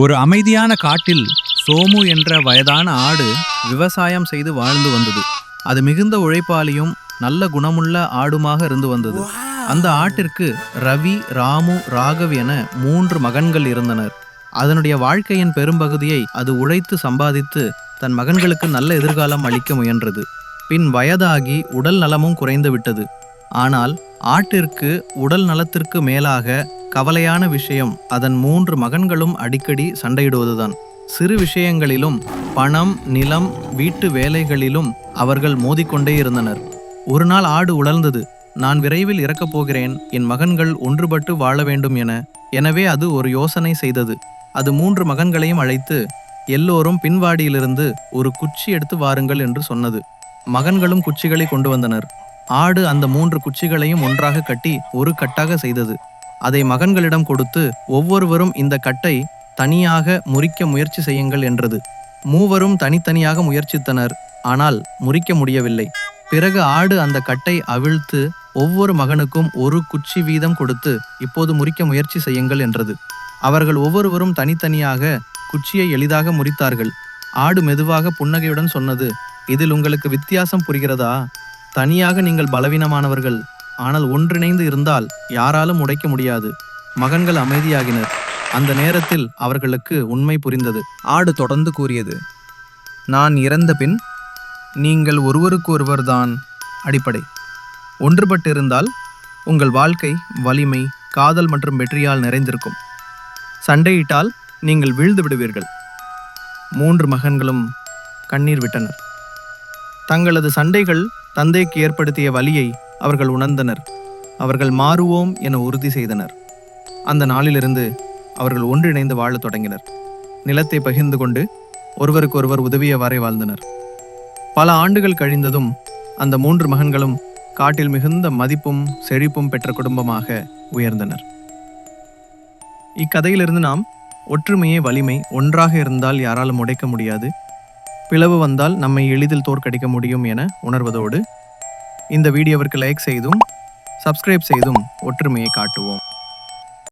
ஒரு அமைதியான காட்டில் சோமு என்ற வயதான ஆடு விவசாயம் செய்து வாழ்ந்து வந்தது. அது மிகுந்த உழைப்பாளியும் நல்ல குணமுள்ள ஆடுமாக இருந்து வந்தது. அந்த ஆட்டிற்கு ரவி ராமு ராகவ் என மூன்று மகன்கள் இருந்தனர். அதனுடைய வாழ்க்கையின் பெரும்பகுதியை அது உழைத்து சம்பாதித்து தன் மகன்களுக்கு நல்ல எதிர்காலம் அளிக்க முயன்றது. பின் வயதாகி உடல் நலமும் குறைந்து விட்டது. ஆனால் ஆட்டிற்கு உடல் நலத்திற்கு மேலாக கவலையான விஷயம் அதன் மூன்று மகன்களும் அடிக்கடி சண்டையிடுவதுதான். சிறு விஷயங்களிலும் பணம் நிலம் வீட்டு வேலைகளிலும் அவர்கள் மோதிக்கொண்டே இருந்தனர். ஒரு நாள் ஆடு உலர்ந்தது. நான் விரைவில் இறக்கப் போகிறேன். என் மகன்கள் ஒன்றுபட்டு வாழ வேண்டும் என. எனவே அது ஒரு யோசனை செய்தது. அது மூன்று மகன்களையும் அழைத்து எல்லோரும் பின்வாடியிலிருந்து ஒரு குச்சி எடுத்து வாருங்கள் என்று சொன்னது. மகன்களும் குச்சிகளை கொண்டு வந்தனர். ஆடு அந்த மூன்று குச்சிகளையும் ஒன்றாக கட்டி ஒரு கட்டாக செய்தது. அதை மகன்களிடம் கொடுத்து ஒவ்வொருவரும் இந்த கட்டை தனியாக முறிக்க முயற்சி செய்யுங்கள் என்றது. மூவரும் தனித்தனியாக முயற்சித்தனர் ஆனால் முறிக்க முடியவில்லை. பிறகு ஆடு அந்த கட்டை அவிழ்த்து ஒவ்வொரு மகனுக்கும் ஒரு குச்சி வீதம் கொடுத்து இப்போது முறிக்க முயற்சி செய்யுங்கள் என்றது. அவர்கள் ஒவ்வொருவரும் தனித்தனியாக குச்சியை எளிதாக முறித்தார்கள். ஆடு மெதுவாக புன்னகையுடன் சொன்னது இதில் உங்களுக்கு வித்தியாசம் புரிகிறதா? தனியாக நீங்கள் பலவீனமானவர்கள். ஆனால் ஒன்றிணைந்து இருந்தால் யாராலும் உடைக்க முடியாது. மகன்கள் அமைதியாகினர். அந்த நேரத்தில் அவர்களுக்கு உண்மை புரிந்தது. ஆடு தொடர்ந்து கூறியது நான் இறந்த பின் நீங்கள் ஒருவருக்கொருவர்தான் அடிப்படை. ஒன்றுபட்டிருந்தால் உங்கள் வாழ்க்கை வலிமை காதல் மற்றும் வெற்றியால் நிறைந்திருக்கும். சண்டையிட்டால் நீங்கள் வீழ்ந்து விடுவீர்கள். மூன்று மகன்களும் கண்ணீர் விட்டனர். தங்களது சண்டைகள் தந்தைக்கு ஏற்படுத்திய வலியை அவர்கள் உணர்ந்தனர். அவர்கள் மாறுவோம் என உறுதி செய்தனர். அந்த நாளிலிருந்து அவர்கள் ஒன்றிணைந்து வாழத் தொடங்கினர். நிலத்தை பகிர்ந்து கொண்டு ஒருவருக்கொருவர் உதவியவாறே வாழ்ந்தனர். பல ஆண்டுகள் கழிந்ததும் அந்த மூன்று மகன்களும் காட்டில் மிகுந்த மதிப்பும் செழிப்பும் பெற்ற குடும்பமாக உயர்ந்தனர். இக்கதையிலிருந்து நாம் ஒற்றுமையே வலிமை ஒன்றாக இருந்தால் யாராலும் உடைக்க முடியாது. பிளவு வந்தால் நம்மை எளிதில் தோற்கடிக்க முடியும் என உணர்வதோடு இந்த வீடியோவிற்கு லைக் செய்தும் சப்ஸ்கிரைப் செய்தும் ஒற்றுமையை காட்டுவோம்.